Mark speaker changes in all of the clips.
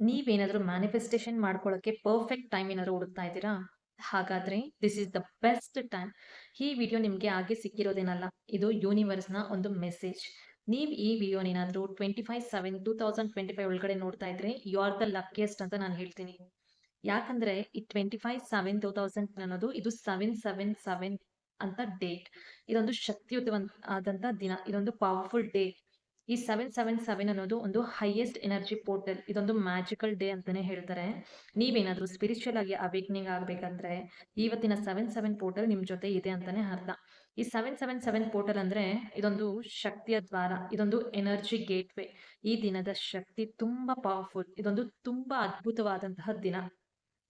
Speaker 1: ನೀವೇನಾದ್ರೂ ಮ್ಯಾನಿಫೆಸ್ಟೇಷನ್ ಮಾಡ್ಕೊಳ್ಳೋಕ್ಕೆ perfect time ಏನಾದರೂ ಹುಡುಕ್ತಾ ಇದ್ದೀರಾ? ಹಾಗಾದ್ರೆ this is the best time. ಈ ವಿಡಿಯೋ ನಿಮಗೆ ಹಾಗೆ ಸಿಕ್ಕಿರೋದೇನಲ್ಲ. ಇದು ಯೂನಿವರ್ಸ್‌ನ ಒಂದು ಮೆಸೇಜ್. ನೀವು ಈ ವಿಡಿಯೋನೇನಾದರೂ twenty five seven two thousand twenty five ಒಳಗಡೆ ನೋಡ್ತಾ ಇದ್ರೆ ಯು ಆರ್ ದ ಲಕ್ಕಿಯೆಸ್ಟ್ ಅಂತ ನಾನು ಹೇಳ್ತೀನಿ. ಯಾಕಂದ್ರೆ ಈ 25/7/2000 ಅನ್ನೋದು ಇದು 777 ಅಂತ ಡೇಟ್. ಇದೊಂದು ಶಕ್ತಿಯುತವಂತ ಆದಂಥ ದಿನ. ಇದೊಂದು ಪವರ್‌ಫುಲ್ ಡೇ. ಈ 777 ಅನ್ನೋದು ಒಂದು ಹೈಯೆಸ್ಟ್ ಎನರ್ಜಿ ಪೋರ್ಟಲ್. ಇದೊಂದು ಮ್ಯಾಜಿಕಲ್ ಡೇ ಅಂತಾನೆ ಹೇಳ್ತಾರೆ. ನೀವೇನಾದ್ರೂ ಸ್ಪಿರಿಚುವಲ್ ಆಗಿ ಅವೇಕ್ನಿಂಗ್ ಆಗ್ಬೇಕಂದ್ರೆ ಇವತ್ತಿನ 77 ಪೋರ್ಟಲ್ ನಿಮ್ ಜೊತೆ ಇದೆ ಅಂತಾನೆ ಅರ್ಥ. ಈ 777 ಪೋರ್ಟಲ್ ಅಂದ್ರೆ ಇದೊಂದು ಶಕ್ತಿಯ ದ್ವಾರ. ಇದೊಂದು ಎನರ್ಜಿ ಗೇಟ್‌ವೇ. ಈ ದಿನದ ಶಕ್ತಿ ತುಂಬಾ ಪವರ್‌ಫುಲ್. ಇದೊಂದು ತುಂಬಾ ಅದ್ಭುತವಾದಂತಹ ದಿನ.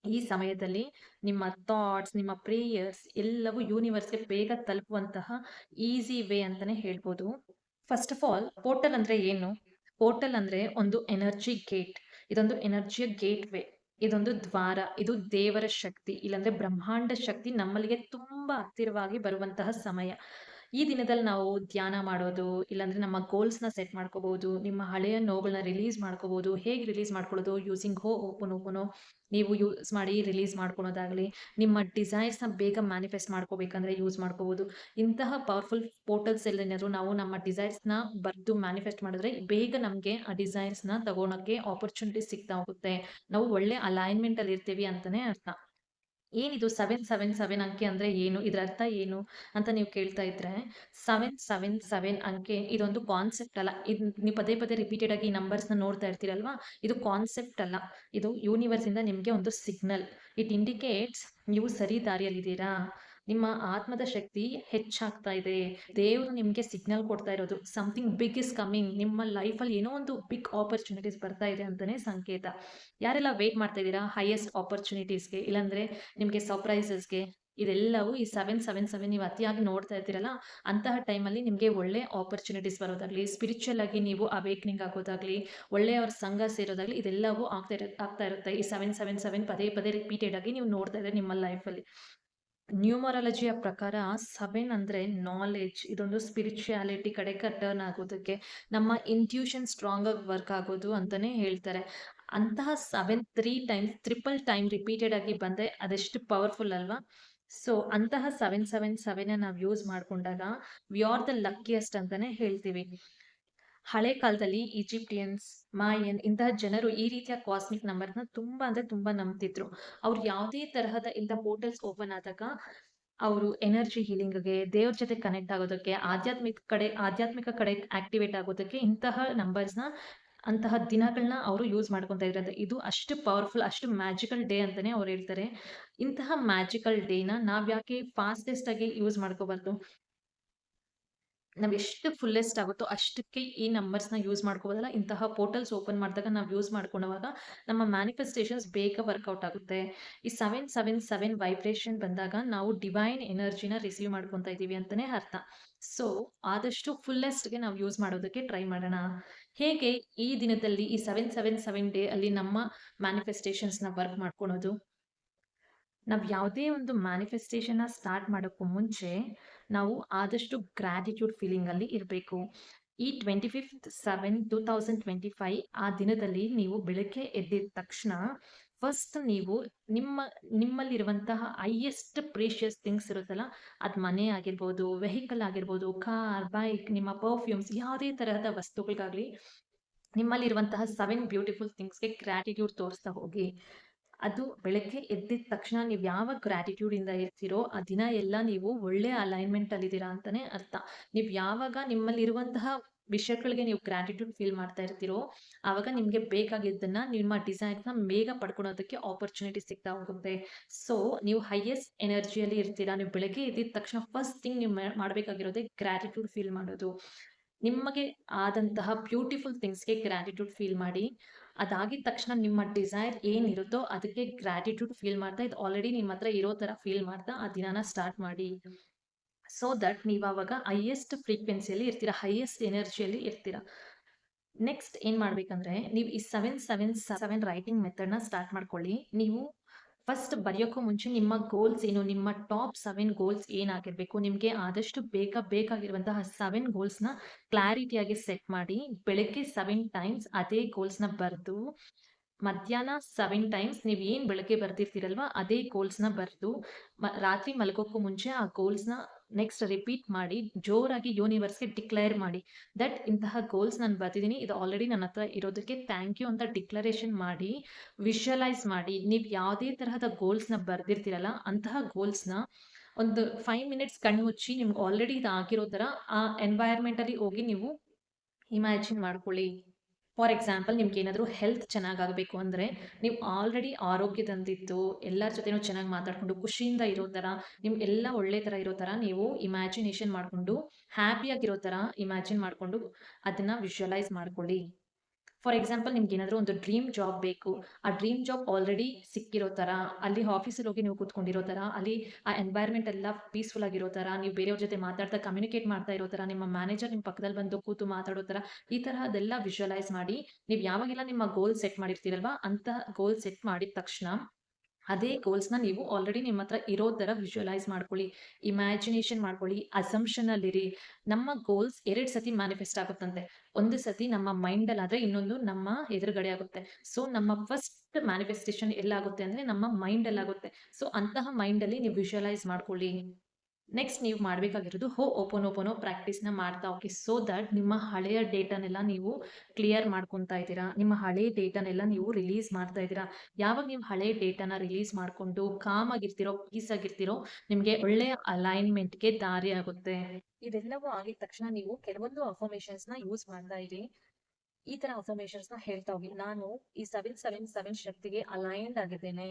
Speaker 1: ಈ ಸಮಯದಲ್ಲಿ ನಿಮ್ಮ ಥಾಟ್ಸ್, ನಿಮ್ಮ ಪ್ರೇಯರ್ಸ್ ಎಲ್ಲವೂ ಯೂನಿವರ್ಸ್‌ಗೆ ಬೇಗ ತಲುಪುವಂತಹ ಈಸಿ ವೇ ಅಂತಾನೆ ಹೇಳ್ಬೋದು. ಫಸ್ಟ್ ಆಫ್ ಆಲ್ ಪೋರ್ಟಲ್ ಅಂದ್ರೆ ಏನು? ಪೋರ್ಟಲ್ ಅಂದ್ರೆ ಒಂದು ಎನರ್ಜಿ ಗೇಟ್. ಇದೊಂದು ಎನರ್ಜಿಯ ಗೇಟ್‌ವೇ. ಇದೊಂದು ದ್ವಾರ. ಇದು ದೇವರ ಶಕ್ತಿ. ಇಲ್ಲಾಂದ್ರೆ ಬ್ರಹ್ಮಾಂಡ ಶಕ್ತಿ ನಮ್ಮಲ್ಲಿಗೆ ತುಂಬಾ ಹತ್ತಿರವಾಗಿ ಬರುವಂತಹ ಸಮಯ. ಈ ದಿನದಲ್ಲಿ ನಾವು ಧ್ಯಾನ ಮಾಡೋದು, ಇಲ್ಲಾಂದ್ರೆ ನಮ್ಮ ಗೋಲ್ಸ್‌ನ ಸೆಟ್ ಮಾಡ್ಕೋಬಹುದು. ನಿಮ್ಮ ಹಳೆಯ ನೋವುಗಳನ್ನ ರಿಲೀಸ್ ಮಾಡ್ಕೋಬಹುದು. ಹೇಗೆ ರಿಲೀಸ್ ಮಾಡ್ಕೊಳ್ಳೋದು? ಯೂಸಿಂಗ್ ಹೋ ಓಪನ್ ಓಪನ್ ನೀವು ಯೂಸ್ ಮಾಡಿ ರಿಲೀಸ್ ಮಾಡ್ಕೊಳ್ಳೋದಾಗ್ಲಿ, ನಿಮ್ಮ ಡಿಸೈರ್ಸ್‌ನ ಬೇಗ ಮ್ಯಾನಿಫೆಸ್ಟ್ ಮಾಡ್ಕೋಬೇಕಂದ್ರೆ ಯೂಸ್ ಮಾಡ್ಕೋಬಹುದು. ಇಂತಹ ಪವರ್‌ಫುಲ್ ಪೋರ್ಟಲ್ಸ್ ಏನಾದ್ರು ನಾವು ನಮ್ಮ ಡಿಸೈರ್ಸ್‌ನ ಬರ್ದು ಮ್ಯಾನಿಫೆಸ್ಟ್ ಮಾಡಿದ್ರೆ ಬೇಗ ನಮಗೆ ಆ ಡಿಸೈರ್ಸ್‌ನ ತಗೊಳಕ್ಕೆ ಆಪರ್ಚುನಿಟಿ ಸಿಗ್ತಾ ಹೋಗುತ್ತೆ. ನಾವು ಒಳ್ಳೆ ಅಲೈನ್‌ಮೆಂಟ್ ಅಲ್ಲಿ ಇರ್ತೀವಿ ಅಂತಾನೆ ಅರ್ಥ. ಏನಿದು 777 ಅಂಕೆ ಅಂದರೆ ಏನು? ಇದರ ಅರ್ಥ ಏನು? ಅಂತ ನೀವು ಕೇಳ್ತಾ ಇದ್ರೆ 777 ಅಂಕೆ ಇದೊಂದು ಕಾನ್ಸೆಪ್ಟ್ ಅಲ್ಲ. ಇದು ನೀವು ಪದೇ ಪದೇ ರಿಪೀಟೆಡ್ ಆಗಿ ಈ ನಂಬರ್ಸ್‌ನ ನೋಡ್ತಾ ಇರ್ತೀರಲ್ವಾ? ಇದು ಕಾನ್ಸೆಪ್ಟ್ ಅಲ್ಲ. ಇದು ಯೂನಿವರ್ಸಿಂದ ನಿಮ್ಗೆ ಒಂದು ಸಿಗ್ನಲ್. ಇಟ್ ಇಂಡಿಕೇಟ್ಸ್ ನೀವು ಸರಿ ದಾರಿಯಲ್ಲಿದ್ದೀರಾ. ನಿಮ್ಮ ಆತ್ಮದ ಶಕ್ತಿ ಹೆಚ್ಚಾಗ್ತಾ ಇದೆ. ದೇವರು ನಿಮಗೆ ಸಿಗ್ನಲ್ ಕೊಡ್ತಾ ಇರೋದು. Something big is coming. ನಿಮ್ಮ ಲೈಫಲ್ಲಿ ಏನೋ ಒಂದು ಬಿಗ್ ಆಪರ್ಚುನಿಟೀಸ್ ಬರ್ತಾ ಇದೆ ಅಂತಲೇ ಸಂಕೇತ. ಯಾರೆಲ್ಲ ವೇಟ್ ಮಾಡ್ತಾ ಇದ್ದೀರಾ ಹೈಯೆಸ್ಟ್ ಆಪರ್ಚುನಿಟೀಸ್‌ಗೆ ಇಲ್ಲಾಂದರೆ ನಿಮಗೆ ಸರ್ಪ್ರೈಸಸ್‌ಗೆ ಇದೆಲ್ಲವೂ ಈ 777 ನೀವು ಅತಿಯಾಗಿ ನೋಡ್ತಾ ಇರ್ತೀರಲ್ಲ, ಅಂತಹ ಟೈಮಲ್ಲಿ ನಿಮಗೆ ಒಳ್ಳೆ ಆಪರ್ಚುನಿಟೀಸ್ ಬರೋದಾಗಲಿ ಸ್ಪಿರಿಚುವಲ್ ಆಗಿ ನೀವು ಅವೇಕ್ನಿಂಗ್ ಆಗೋದಾಗಲಿ ಒಳ್ಳೆಯವ್ರ ಸಂಘ ಸೇರೋದಾಗಲಿ, ಇದೆಲ್ಲವೂ ಆಗ್ತಾ ಇರೋ, ಆಗ್ತಾ ಇರುತ್ತೆ. ಈ 777 ಪದೇ ಪದೇ ರಿಪೀಟೆಡ್ ಆಗಿ ನೀವು ನೋಡ್ತಾ ಇದ್ದೀರಿ ನಿಮ್ಮ ಲೈಫಲ್ಲಿ. ನ್ಯೂಮರಾಲಜಿಯ ಪ್ರಕಾರ ಸೆವೆನ್ ಅಂದರೆ ನಾಲೆಡ್ಜ್. ಇದೊಂದು ಸ್ಪಿರಿಚುಯಾಲಿಟಿ ಕಡೆ ಟರ್ನ್ ಆಗೋದಕ್ಕೆ, ನಮ್ಮ ಇಂಟ್ಯೂಷನ್ ಸ್ಟ್ರಾಂಗ್ ಆಗಿ ವರ್ಕ್ ಆಗೋದು ಅಂತಲೇ ಹೇಳ್ತಾರೆ. ಅಂತಹ 7 3 ಟೈಮ್ಸ್ ಟ್ರಿಪಲ್ ಟೈಮ್ ರಿಪೀಟೆಡ್ ಆಗಿ ಬಂದರೆ ಅದೆಷ್ಟು ಪವರ್‌ಫುಲ್ ಅಲ್ವಾ? ಸೊ ಅಂತಹ 777ನ ನಾವು ಯೂಸ್ ಮಾಡಿಕೊಂಡಾಗ ವಿ ಆರ್ ದ ಲಕ್ಕಿಯೆಸ್ಟ್ ಅಂತಲೇ ಹೇಳ್ತೀವಿ. ಹಳೆ ಕಾಲದಲ್ಲಿ ಈಜಿಪ್ಟಿಯನ್ಸ್, ಮಾಯನ್ ಇಂತಹ ಜನರು ಈ ರೀತಿಯ ಕಾಸ್ಮಿಕ್ ನಂಬರ್‌ನ ತುಂಬಾ ಅಂದ್ರೆ ತುಂಬಾ ನಂಬ್ತಿದ್ರು. ಅವ್ರು ಯಾವುದೇ ತರಹದ ಇಂಥ ಪೋರ್ಟಲ್ಸ್ ಓಪನ್ ಆದಾಗ ಅವರು ಎನರ್ಜಿ ಹೀಲಿಂಗ್‌ಗೆ, ದೇವ್ರ ಜೊತೆ ಕನೆಕ್ಟ್ ಆಗೋದಕ್ಕೆ, ಆಧ್ಯಾತ್ಮಿಕ ಕಡೆ ಆಧ್ಯಾತ್ಮಿಕ ಕಡೆ ಆಕ್ಟಿವೇಟ್ ಆಗೋದಕ್ಕೆ ಇಂತಹ ನಂಬರ್ಸ್‌ನ ಅಂತಹ ದಿನಗಳನ್ನ ಅವರು ಯೂಸ್ ಮಾಡ್ಕೊಂತಾ ಇದ್ರಂತೆ. ಇದು ಅಷ್ಟು ಪವರ್‌ಫುಲ್, ಅಷ್ಟು ಮ್ಯಾಜಿಕಲ್ ಡೇ ಅಂತಾನೆ ಅವ್ರು ಹೇಳ್ತಾರೆ. ಇಂತಹ ಮ್ಯಾಜಿಕಲ್ ಡೇನ ನಾವ್ ಯಾಕೆ ಫಾಸ್ಟೆಸ್ಟ್ ಆಗಿ ಯೂಸ್ ಮಾಡ್ಕೋಬಾರ್ದು? ನಾವ್ ಎಷ್ಟು ಫುಲ್ಲೆಸ್ಟ್ ಆಗುತ್ತೋ ಅಷ್ಟಕ್ಕೆ ಈ ನಂಬರ್ಸ್‌ನ ಯೂಸ್ ಮಾಡ್ಕೋಬೋದಲ್ಲ. ಇಂತಹ ಪೋರ್ಟಲ್ಸ್ ಓಪನ್ ಮಾಡಿದಾಗ ನಾವು ಯೂಸ್ ಮಾಡ್ಕೊಳ್ಳುವಾಗ ನಮ್ಮ ಮ್ಯಾನಿಫೆಸ್ಟೇಷನ್ಸ್ ಬೇಗ ವರ್ಕೌಟ್ ಆಗುತ್ತೆ. ಈ 777 ವೈಬ್ರೇಷನ್ ಬಂದಾಗ ನಾವು ಡಿವೈನ್ ಎನರ್ಜಿನ ರಿಸೀವ್ ಮಾಡ್ಕೊತಾ ಇದ್ದೀವಿ ಅಂತಲೇ ಅರ್ಥ. ಸೊ ಆದಷ್ಟು ಫುಲ್ಲೆಸ್ಟ್‌ಗೆ ನಾವು ಯೂಸ್ ಮಾಡೋದಕ್ಕೆ ಟ್ರೈ ಮಾಡೋಣ. ಹೇಗೆ ಈ ದಿನದಲ್ಲಿ ಈ 777 ಡೇ ಅಲ್ಲಿ ನಮ್ಮ ಮ್ಯಾನಿಫೆಸ್ಟೇಷನ್ಸ್‌ನ ವರ್ಕ್ ಮಾಡ್ಕೊಳೋದು? ನಾವು ಯಾವುದೇ ಒಂದು ಮ್ಯಾನಿಫೆಸ್ಟೇಷನ್‌ನ ಸ್ಟಾರ್ಟ್ ಮಾಡೋಕ್ಕೂ ಮುಂಚೆ ನಾವು ಆದಷ್ಟು ಗ್ರಾಟಿಟ್ಯೂಡ್ ಟ್ವೆಂಟಿ ಅಲ್ಲಿ ಸೆವೆನ್ ಈ 25/7/2025 ಆ ದಿನದಲ್ಲಿ ನೀವು ಬೆಳಗ್ಗೆ ಎದ್ದಿದ ತಕ್ಷಣ ಫಸ್ಟ್ ನೀವು ನಿಮ್ಮ ನಿಮ್ಮಲ್ಲಿರುವಂತಹ ಹೈಯೆಸ್ಟ್ ಪ್ರೀಶಿಯಸ್ ಥಿಂಗ್ಸ್ ಇರುತ್ತಲ್ಲ, ಅದು ಮನೆ ಆಗಿರ್ಬೋದು, ವೆಹಿಕಲ್ ಆಗಿರ್ಬೋದು, ಕಾರ್, ಬೈಕ್, ನಿಮ್ಮ ಪರ್ಫ್ಯೂಮ್ಸ್ ಯಾವುದೇ ತರಹದ ವಸ್ತುಗಳಿಗಾಗಲಿ ನಿಮ್ಮಲ್ಲಿರುವಂತಹ ಸೆವೆನ್ ಬ್ಯೂಟಿಫುಲ್ ಥಿಂಗ್ಸ್‌ಗೆ ಗ್ರಾಟಿಟ್ಯೂಡ್ ತೋರಿಸ್ತಾ ಹೋಗಿ. ಅದು ಬೆಳಗ್ಗೆ ಎದ್ದಿದ ತಕ್ಷಣ ನೀವು ಯಾವ ಗ್ರಾಟಿಟ್ಯೂಡ್ ಇಂದ ಇರ್ತೀರೋ ಆ ದಿನ ಎಲ್ಲ ನೀವು ಒಳ್ಳೆ ಅಲೈನ್‌ಮೆಂಟ್ ಅಲ್ಲಿ ಇದ್ದೀರಾ ಅಂತಾನೆ ಅರ್ಥ. ನೀವು ಯಾವಾಗ ನಿಮ್ಮಲ್ಲಿ ಇರುವಂತಹ ವಿಷಯಗಳಿಗೆ ನೀವು ಗ್ರಾಟಿಟ್ಯೂಡ್ ಫೀಲ್ ಮಾಡ್ತಾ ಇರ್ತೀರೋ, ಆವಾಗ ನಿಮ್ಗೆ ಬೇಕಾಗಿದ್ದನ್ನ ನಿಮ್ಮ ಡಿಸೈರ್ಸ್‌ನ ಬೇಗ ಪಡ್ಕೊಳೋದಕ್ಕೆ ಆಪರ್ಚುನಿಟಿ ಸಿಗ್ತಾ ಹೋಗುತ್ತೆ. ಸೊ ನೀವು ಹೈಯೆಸ್ಟ್ ಎನರ್ಜಿಯಲ್ಲಿ ಇರ್ತೀರಾ. ನೀವು ಬೆಳಗ್ಗೆ ಎದ್ದಿದ ತಕ್ಷಣ ಫಸ್ಟ್ ಥಿಂಗ್ ನೀವು ಮಾಡಬೇಕಾಗಿರೋದೇ ಗ್ರಾಟಿಟ್ಯೂಡ್ ಫೀಲ್ ಮಾಡೋದು. ನಿಮಗೆ ಆದಂತಹ ಬ್ಯೂಟಿಫುಲ್ ಥಿಂಗ್ಸ್‌ಗೆ ಗ್ರಾಟಿಟ್ಯೂಡ್ ಫೀಲ್ ಮಾಡಿ. ಅದಾಗಿದ ತಕ್ಷಣ ನಿಮ್ಮ ಡಿಸೈರ್ ಏನಿರುತ್ತೋ ಅದಕ್ಕೆ ಗ್ರಾಟಿಟ್ಯೂಡ್ ಫೀಲ್ ಮಾಡ್ತಾ, ಇದು ಆಲ್ರೆಡಿ ನಿಮ್ಮ ಹತ್ರ ಇರೋ ತರ ಫೀಲ್ ಮಾಡ್ತಾ ಆ ದಿನಾನ ಸ್ಟಾರ್ಟ್ ಮಾಡಿ. ಸೊ ದಟ್ ನೀವು ಆವಾಗ ಹೈಯೆಸ್ಟ್ ಫ್ರೀಕ್ವೆನ್ಸಿಯಲ್ಲಿ ಇರ್ತೀರಾ. ಹೈಯೆಸ್ಟ್ ಎನರ್ಜಿಯಲ್ಲಿ ಇರ್ತೀರಾ. ನೆಕ್ಸ್ಟ್ ಏನು ಮಾಡ್ಬೇಕಂದ್ರೆ, ನೀವು ಈ 777 ರೈಟಿಂಗ್ ಮೆಥಡ್‌ನ ಸ್ಟಾರ್ಟ್ ಮಾಡ್ಕೊಳ್ಳಿ. ನೀವು ಫಸ್ಟ್ ಬರೆಯೋಕ್ಕೂ ಮುಂಚೆ ನಿಮ್ಮ ಗೋಲ್ಸ್ ಏನು? ನಿಮ್ಮ ಟಾಪ್ ಸೆವೆನ್ ಗೋಲ್ಸ್ ಏನಾಗಿರಬೇಕು ನಿಮಗೆ ಆದಷ್ಟು ಬೇಗ ಬೇಕಾಗಿರುವಂತಹ ಸೆವೆನ್ ಗೋಲ್ಸ್‌ನ ಕ್ಲಾರಿಟಿಯಾಗಿ ಸೆಟ್ ಮಾಡಿ, ಬೆಳಗ್ಗೆ ಸೆವೆನ್ ಟೈಮ್ಸ್ ಅದೇ ಗೋಲ್ಸ್‌ನ ಬರೆದು, ಮಧ್ಯಾಹ್ನ ಸೆವೆನ್ ಟೈಮ್ಸ್ ನೀವು ಏನು ಬೆಳಗ್ಗೆ ಬರ್ತಿರ್ತೀರಲ್ವ ಅದೇ ಗೋಲ್ಸ್ನ ಬರೆದು ರಾತ್ರಿ ಮಲಗೋಕ್ಕೂ ಮುಂಚೆ ಆ ಗೋಲ್ಸ್ನ ನೆಕ್ಸ್ಟ್ ರಿಪೀಟ್ ಮಾಡಿ ಜೋರಾಗಿ ಯೂನಿವರ್ಸ್ಗೆ ಡಿಕ್ಲೇರ್ ಮಾಡಿ. ದಟ್ ಇಂತಹ ಗೋಲ್ಸ್ ನಾನು ಬರ್ತಿದ್ದೀನಿ ಇದು ಆಲ್ರೆಡಿ ನನ್ನ ಹತ್ರ ಇರೋದಕ್ಕೆ ಥ್ಯಾಂಕ್ ಯು ಅಂತ ಡಿಕ್ಲರೇಷನ್ ಮಾಡಿ ವಿಷುವಲೈಸ್ ಮಾಡಿ. ನೀವು ಯಾವುದೇ ತರಹದ ಗೋಲ್ಸ್ನ ಬರ್ದಿರ್ತೀರಲ್ಲ, ಅಂತಹ ಗೋಲ್ಸ್ನ ಒಂದು ಫೈವ್ ಮಿನಿಟ್ಸ್ ಕಣ್ಮುಚ್ಚಿ ನಿಮ್ಗೆ ಆಲ್ರೆಡಿ ಇದು ಆಗಿರೋ ಥರ ಆ ಎನ್ವೈರ್ಮೆಂಟಲ್ಲಿ ಹೋಗಿ ನೀವು ಇಮ್ಯಾಜಿನ್ ಮಾಡ್ಕೊಳ್ಳಿ. ಫಾರ್ ಎಕ್ಸಾಂಪಲ್ ನಿಮ್ಗೆ ಏನಾದರೂ ಹೆಲ್ತ್ ಚೆನ್ನಾಗಾಗಬೇಕು ಅಂದರೆ ನೀವು ಆಲ್ರೆಡಿ ಆರೋಗ್ಯದಂತಿದ್ದು, ಎಲ್ಲರ ಜೊತೆನೂ ಚೆನ್ನಾಗಿ ಮಾತಾಡಿಕೊಂಡು, ಖುಷಿಯಿಂದ ಇರೋ ಥರ ನಿಮ್ಗೆ ಎಲ್ಲ ಒಳ್ಳೆ ಥರ ಇರೋ ಥರ ನೀವು ಇಮ್ಯಾಜಿನೇಷನ್ ಮಾಡಿಕೊಂಡು ಹ್ಯಾಪಿಯಾಗಿರೋ ಥರ ಇಮ್ಯಾಜಿನ್ ಮಾಡಿಕೊಂಡು ಅದನ್ನು ವಿಶ್ವಲೈಸ್ ಮಾಡ್ಕೊಳ್ಳಿ. ಫಾರ್ ಎಕ್ಸಾಂಪಲ್ ನಿಮ್ಗೆ ಏನಾದರೂ ಒಂದು ಡ್ರೀಮ್ ಜಾಬ್ ಬೇಕು, ಆ ಡ್ರೀಮ್ ಜಾಬ್ ಆಲ್ರೆಡಿ ಸಿಕ್ಕಿರೋ ಥರ ಅಲ್ಲಿ ಆಫೀಸಲ್ಲಿ ಹೋಗಿ ನೀವು ಕೂತ್ಕೊಂಡಿರೋ ಥರ ಅಲ್ಲಿ ಆ ಎನ್ವೈರ್ಮೆಂಟ್ ಎಲ್ಲ ಪೀಸ್ಫುಲ್ ಆಗಿರೋ ಥರ ನೀವು ಬೇರೆಯವ್ರ ಜೊತೆ ಮಾತಾಡ್ತಾ ಕಮ್ಯುನಿಕೇಟ್ ಮಾಡ್ತಾ ಇರೋ ಥರ ನಿಮ್ಮ ಮ್ಯಾನೇಜರ್ ನಿಮ್ಮ ಪಕ್ಕದಲ್ಲಿ ಬಂದು ಕೂತು ಮಾತಾಡೋ ಥರ ಈ ತರಹದೆಲ್ಲ ವಿಜುವಲೈಸ್ ಮಾಡಿ, ನೀವು ಯಾವಾಗೆಲ್ಲ ನಿಮ್ಮ ಗೋಲ್ ಸೆಟ್ ಮಾಡಿರ್ತೀರಲ್ವಾ ಅಂತ ಗೋಲ್ ಸೆಟ್ ಮಾಡಿದ ತಕ್ಷಣ ಅದೇ ಗೋಲ್ಸ್ನ ನೀವು ಆಲ್ರೆಡಿ ನಿಮ್ಮ ಹತ್ರ ಇರೋ ಥರ ವಿಜುವಲೈಸ್ ಮಾಡ್ಕೊಳ್ಳಿ ಇಮ್ಯಾಜಿನೇಷನ್ ಮಾಡ್ಕೊಳ್ಳಿ ಅಸಂಪ್ಷನಲ್ಲಿರಿ ನಮ್ಮ ಗೋಲ್ಸ್ ಎರಡು ಸತಿ ಮ್ಯಾನಿಫೆಸ್ಟ್ ಆಗುತ್ತಂತೆ. ಒಂದು ಸತಿ ನಮ್ಮ ಮೈಂಡಲ್ಲಿ ಆದರೆ ಇನ್ನೊಂದು ನಮ್ಮ ಎದುರುಗಡೆ ಆಗುತ್ತೆ. ಸೊ ನಮ್ಮ ಫಸ್ಟ್ ಮ್ಯಾನಿಫೆಸ್ಟೇಷನ್ ಎಲ್ಲಾಗುತ್ತೆ ಅಂದರೆ ನಮ್ಮ ಮೈಂಡಲ್ಲಿ ಆಗುತ್ತೆ ಸೊ ಅಂತಹ ಮೈಂಡಲ್ಲಿ ನೀವು ವಿಜುವಲೈಸ್ ಮಾಡ್ಕೊಳ್ಳಿ. ನೆಕ್ಸ್ಟ್ ನೀವು ಮಾಡಬೇಕಾಗಿರೋದು ಹೋ ಓಪನ್ ಓಪನೋ ಪ್ರಾಕ್ಟೀಸ್ನ ಮಾಡ್ತಾ ಹೋಗಿ ಸೊ ದಟ್ ನಿಮ್ಮ ಹಳೆಯ ಡೇಟಾನೆಲ್ಲ ನೀವು ಕ್ಲಿಯರ್ ಮಾಡ್ಕೊತಾ ಇದ್ದೀರಾ. ನಿಮ್ಮ ಹಳೆಯ ಡೇಟಾನೆಲ್ಲ ನೀವು ರಿಲೀಸ್ ಮಾಡ್ತಾ ಇದ್ದೀರಾ. ಯಾವಾಗ ನೀವು ಹಳೆಯ ಡೇಟಾನ ರಿಲೀಸ್ ಮಾಡಿಕೊಂಡು ಕಾಮ್ ಆಗಿರ್ತಿರೋ ಪೀಸ್ ಆಗಿರ್ತಿರೋ, ನಿಮಗೆ ಒಳ್ಳೆಯ ಅಲೈನ್ಮೆಂಟ್ಗೆ ದಾರಿ ಆಗುತ್ತೆ ಇದೆಲ್ಲವೂ ಆಗಿದ ತಕ್ಷಣ ನೀವು ಕೆಲವೊಂದು ಅಫರ್ಮೇಷನ್ಸ್ನ ಯೂಸ್ ಮಾಡ್ತಾ ಇರಿ. ಈ ತರ ಅಫರ್ಮೇಶನ್ಸ್ನ ಹೇಳ್ತಾ ಹೋಗಿ. ನಾನು ಈ ಸೆವೆನ್ ಸೆವೆನ್ ಸೆವೆನ್ ಶಕ್ತಿಗೆ ಅಲೈನ್ಡ್ ಆಗಿದ್ದೇನೆ.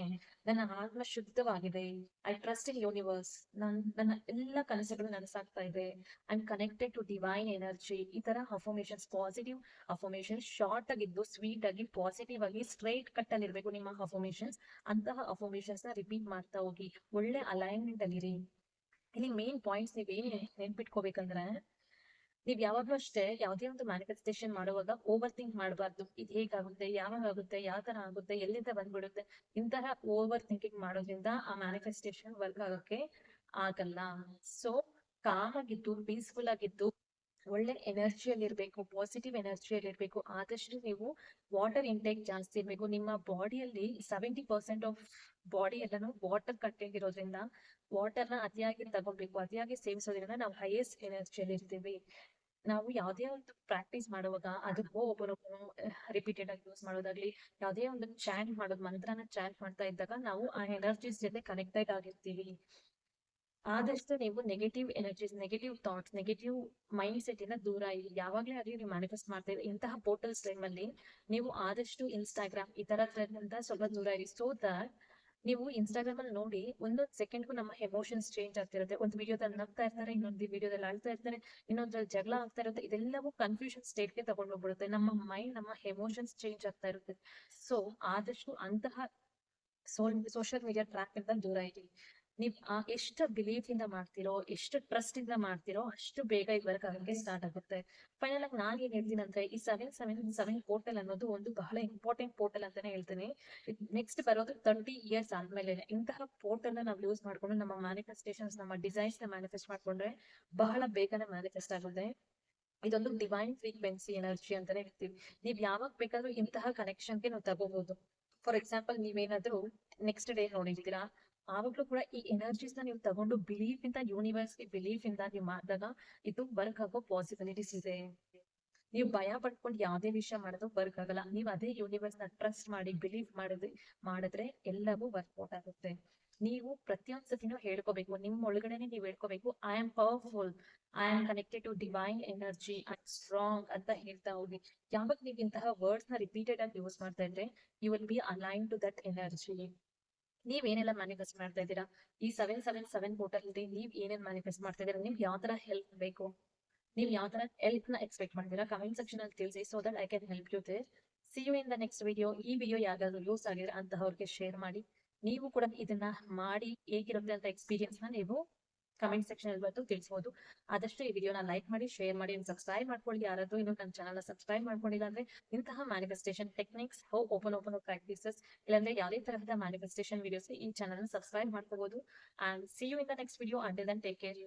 Speaker 1: ನನ್ನ ಆತ್ಮ ಶುದ್ಧವಾಗಿದೆ. ಐ ಟ್ರಸ್ಟ್ ಇನ್ ಯೂನಿವರ್ಸ್ ನನ್, ನನ್ನ ಎಲ್ಲ ಕನಸುಗಳು ನನಸಾಗ್ತಾ ಇದೆ. I am connected to divine energy ಈ ತರ ಅಫರ್ಮೇಶನ್ಸ್ ಪಾಸಿಟಿವ್ ಅಫರ್ಮೇಶನ್ ಶಾರ್ಟ್ ಆಗಿದ್ದು ಸ್ವೀಟ್ ಆಗಿ ಪಾಸಿಟಿವ್ ಆಗಿ ಸ್ಟ್ರೈಟ್ ಕಟ್ ಅಲ್ಲಿ ಇರಬೇಕು ನಿಮ್ಮ ಅಫರ್ಮೇಶನ್ಸ್ ಅಂತಹ ಅಫರ್ಮೇಶನ್ಸ್ನ ರಿಪೀಟ್ ಮಾಡ್ತಾ ಹೋಗಿ. ಒಳ್ಳೆ ಅಲೈನ್ಮೆಂಟ್ ಅಲ್ಲಿರಿ ಇಲ್ಲಿ ಮೇನ್ ಪಾಯಿಂಟ್ಸ್ ನೀವ್ ನೆನ್ಪಿಟ್ಕೋಬೇಕಂದ್ರೆ ನೀವ್ ಯಾವಾಗ್ಲೂ ಅಷ್ಟೇ ಯಾವ್ದೇ ಒಂದು ಮ್ಯಾನಿಫೆಸ್ಟೇಷನ್ ಮಾಡುವಾಗ ಓವರ್ ಥಿಂಕ್ ಮಾಡಬಾರ್ದು. ಇದು ಹೇಗಾಗುತ್ತೆ ಯಾವಾಗ ಆಗುತ್ತೆ ಯಾವ ತರ ಆಗುತ್ತೆ, ಎಲ್ಲಿಂದ ಬಂದ್ಬಿಡುತ್ತೆ, ಇಂತಹ ಓವರ್ ಥಿಂಕಿಂಗ್ ಮಾಡೋದ್ರಿಂದ ಆ ಮ್ಯಾನಿಫೆಸ್ಟೇಷನ್ ವರ್ಕ್ ಆಗೋಕೆ ಆಗಲ್ಲ. ಸೊ ಕಾಮ್ ಆಗಿದ್ದು ಪೀಸ್ಫುಲ್ ಆಗಿದ್ದು, ಒಳ್ಳೆ ಎನರ್ಜಿಯಲ್ಲಿ ಇರಬೇಕು ಪಾಸಿಟಿವ್ ಎನರ್ಜಿಯಲ್ಲಿ ಇರಬೇಕು, ಆದಷ್ಟು ನೀವು ವಾಟರ್ ಇಂಟೇಕ್ ಜಾಸ್ತಿ ಇರಬೇಕು. ನಿಮ್ಮ ಬಾಡಿಯಲ್ಲಿ ಸೆವೆಂಟಿ ಪರ್ಸೆಂಟ್ ಆಫ್ ಬಾಡಿ ಎಲ್ಲಾನು ವಾಟರ್ ಕಂಟೆಂಟ್ ಇರೋದ್ರಿಂದ ವಾಟರ್ನ ಅತಿಯಾಗಿ ತಗೋಬೇಕು ಅತಿಯಾಗಿ ಸೇವಿಸೋದ್ರಿಂದ ನಾವು ಹೈಯೆಸ್ಟ್ ಎನರ್ಜಿಯಲ್ಲಿ ಇರ್ತೀವಿ. ನಾವು ಯಾವುದೇ ಒಂದು ಪ್ರಾಕ್ಟೀಸ್ ಮಾಡುವಾಗ ಅದು ಒಬ್ಬರೊಬ್ಬರು ರಿಪೀಟೆಡ್ ಆಗಿ ಯೂಸ್ ಮಾಡೋದಾಗ್ಲಿ, ಯಾವುದೇ ಒಂದು ಚಾಂಟ್ ಮಾಡೋದು, ಮಂತ್ರನ ಚಾಂಟ್ ಮಾಡ್ತಾ ಇದ್ದಾಗ ನಾವು ಆ ಎನರ್ಜೀಸ್ ಜೊತೆ ಕನೆಕ್ಟೆಡ್ ಆಗಿರ್ತೀವಿ. ಆದಷ್ಟು ನೀವು negative energies negative thoughts negative mindset ಇಂದ ದೂರ ಇರಿ. ಯಾವಾಗಲೇ ಆಗಲಿ ನೀವು ಮ್ಯಾನಿಫೆಸ್ಟ್ ಮಾಡ್ತಾ ಇಂತಹ ಪೋರ್ಟಲ್ಸ್ ಟೈಮಲ್ಲಿ ನೀವು ಆದಷ್ಟು ಇನ್ಸ್ಟಾಗ್ರಾಮ್ ಈ ತರ ಸ್ವಲ್ಪ ದೂರ ಇರಿ. ಸೊ ದಟ್ ನೀವು ಇನ್ಸ್ಟಾಗ್ರಾಮ್ ಅಲ್ಲಿ ನೋಡಿ ಒಂದೊಂದು ಸೆಕೆಂಡ್ಗೂ ನಮ್ಮ ಎಮೋಷನ್ಸ್ ಚೇಂಜ್ ಆಗ್ತಿರುತ್ತೆ ಒಂದು ವಿಡಿಯೋದಲ್ಲಿ ನಗ್ತಾ ಇರ್ತಾರೆ, ಇನ್ನೊಂದು ವಿಡಿಯೋದಲ್ಲಿ ಅಳ್ತಾ ಇರ್ತಾರೆ, ಇನ್ನೊಂದ್ರಲ್ಲಿ ಜಗಳ ಆಗ್ತಾ ಇರುತ್ತೆ. ಇದೆಲ್ಲವೂ ಕನ್ಫ್ಯೂಷನ್ ಸ್ಟೇಟ್ಗೆ ತಗೊಂಡು ಹೋಗ್ಬಿಡುತ್ತೆ. ನಮ್ಮ ಮೈಂಡ್ ನಮ್ಮ ಎಮೋಷನ್ಸ್ ಚೇಂಜ್ ಆಗ್ತಾ ಇರುತ್ತೆ. ಸೊ ಆದಷ್ಟು ಅಂತಹ ಸೋಲ್ ಸೋಷಿಯಲ್ ಮೀಡಿಯಾ ಟ್ರ್ಯಾಕ್ ಇಂದ ದೂರ ಇರಿ. ನೀವ್ ಆ ಎಷ್ಟು ಬಿಲೀಫ್ ಇಂದ ಮಾಡ್ತಿರೋ, ಎಷ್ಟು ಟ್ರಸ್ಟ್ ಇಂದ ಮಾಡ್ತಿರೋ, ಅಷ್ಟು ಬೇಗ ಈ ವರ್ಕ್ ಆಗಕ್ಕೆ ಸ್ಟಾರ್ಟ್ ಆಗುತ್ತೆ. ಫೈನಲ್ ಆಗಿ ನಾನು ಏನ್ ಹೇಳ್ತೀನಿ ಅಂದ್ರೆ, ಈ ಸೆವೆನ್ ಸೆವೆನ್ ಸೆವೆನ್ ಪೋರ್ಟಲ್ ಅನ್ನೋದು ಒಂದು ಬಹಳ ಇಂಪಾರ್ಟೆಂಟ್ ಪೋರ್ಟಲ್ ಅಂತಾನೆ ಹೇಳ್ತೀನಿ. ನೆಕ್ಸ್ಟ್ ಬರೋದು ತರ್ಟಿ ಇಯರ್ಸ್ ಆದ್ಮೇಲೆ. ಇಂತಹ ಪೋರ್ಟಲ್ನ ನಾವು ಯೂಸ್ ಮಾಡ್ಕೊಂಡು ನಮ್ಮ ಮ್ಯಾನಿಫೆಸ್ಟೇಷನ್ಸ್ ನಮ್ಮ ಡಿಸೈನ್ಸ್ನ ಮ್ಯಾನಿಫೆಸ್ಟ್ ಮಾಡ್ಕೊಂಡ್ರೆ ಬಹಳ ಬೇಗನೆ ಮ್ಯಾನಿಫೆಸ್ಟ್ ಆಗುತ್ತೆ. ಇದೊಂದು ಡಿವೈನ್ ಫ್ರೀಕ್ವೆನ್ಸಿ ಎನರ್ಜಿ ಅಂತಾನೆ ಹೇಳ್ತೀವಿ. ನೀವ್ ಯಾವಾಗ ಬೇಕಾದ್ರೂ ಇಂತಹ ಕನೆಕ್ಷನ್ಗೆ ನಾವು ತಗೋಬಹುದು ಫಾರ್ ಎಕ್ಸಾಂಪಲ್ ನೀವೇನಾದ್ರೂ ನೆಕ್ಸ್ಟ್ ಡೇ ನೋಡಿರ್ತೀರಾ? ಆವಾಗ್ಲೂ ಕೂಡ ಈ ಎನರ್ಜೀಸ್ನ ನೀವು ತಗೊಂಡು ಬಿಲೀಫ್ ಇಂದ ಯೂನಿವರ್ಸ್ಗೆ ಬಿಲೀಫ್ ಇಂದ ನೀವು ಮಾಡಿದಾಗ ಇದು ವರ್ಕ್ ಆಗೋ ಪಾಸಿಬಿಲಿಟೀಸ್ ಇದೆ. ನೀವು ಭಯ ಪಡ್ಕೊಂಡು ಯಾವುದೇ ವಿಷಯ ಮಾಡೋದು ವರ್ಕ್ ಆಗಲ್ಲ. ನೀವು ಅದೇ ಯೂನಿವರ್ಸ್ನ ಟ್ರಸ್ಟ್ ಮಾಡಿ ಬಿಲೀವ್ ಮಾಡಿದ್ರೆ ಮಾಡಿದ್ರೆ ಎಲ್ಲವೂ ವರ್ಕ್ಔಟ್ ಆಗುತ್ತೆ. ನೀವು ಪ್ರತಿಯೊಂದು ಸತಿನೂ ಹೇಳ್ಕೋಬೇಕು. ನಿಮ್ಮ ಒಳಗಡೆನೆ ನೀವು ಹೇಳ್ಕೋಬೇಕು I am powerful I am connected to divine energy I strong ಅಂತ ಹೇಳ್ತಾ ಹೋಗಿ. ಯಾವಾಗ ನೀವು ಇಂತಹ ವರ್ಡ್ಸ್ನ ರಿಪೀಟೆಡ್ ಆಗಿ ಯೂಸ್ ಮಾಡ್ತಾ ಇದ್ರೆ you will be align to that energy ನೀವೇನೆಲ್ಲ manifest ಮಾಡ್ತಾ ಇದ್ದೀರಾ? ಈ ಸೆವೆನ್ ಸೆವೆನ್ ಸೆವೆನ್ ಪೋರ್ಟಲ್ ಅಲ್ಲಿ ನೀವ್ ಏನೇನ್ ಮ್ಯಾನಿಫೆಸ್ಟ್ ಮಾಡ್ತಾ ಇದ್ದೀರಾ? ನಿಮ್ಗೆ ಯಾವ ತರ ಹೆಲ್ಪ್ ಬೇಕು? ನೀವ್ ಯಾವ ತರ ಹೆಲ್ಪ್ನ ಎಕ್ಸ್ಪೆಕ್ಟ್ ಮಾಡ್ತೀರಾ? ಕಮೆಂಟ್ ಸೆಕ್ಷನ್ ಅಲ್ಲಿ ತಿಳಿಸಿ so that I can help you there see you in the next video ಈ ವಿಡಿಯೋ ಯಾವ್ದಾದ್ರು ಯೂಸ್ ಆಗಿದ್ರೆ ಅಂತಹವ್ರಿಗೆ ಶೇರ್ ಮಾಡಿ. ನೀವು ಕೂಡ ಇದನ್ನ ಮಾಡಿ ಹೇಗಿರುತ್ತೆ ಅಂತ ಎಕ್ಸ್ಪೀರಿಯನ್ಸ್ನ ನೀವು ಕಮೆಂಟ್ ಸೆಕ್ಷನ್ ಅಲ್ಲಿ ಬಂದು ತಿಳಿಸಬಹುದು ಆದಷ್ಟು ಈ ವಿಡಿಯೋನ ಲೈಕ್ ಮಾಡಿ ಶೇರ್ ಮಾಡಿ ಸಬ್ಸ್ಕ್ರೈಬ್ ಮಾಡ್ಕೊಳ್ಳಿ. ಯಾರಾದ್ರೂ ಇನ್ನು ನನ್ನ ಚಾನಲ್ ಸಬ್ಸ್ಕ್ರೈಬ್ ಮಾಡ್ಕೊಂಡಿಲ್ಲ ಅಂದ್ರೆ ಇಂತಹ manifestation techniques how open open practices ಇಲ್ಲಾಂದ್ರೆ ಯಾವುದೇ ತರಹದ ಮ್ಯಾನಿಫೆಸ್ಟೇಷನ್ ವಿಡಿಯೋಸ್ ಈ ಚಾನಲ್ ಸಬ್ಸ್ಕ್ರೈಬ್ ಮಾಡ್ಕೋಬಹುದು and see you in the next video until then take care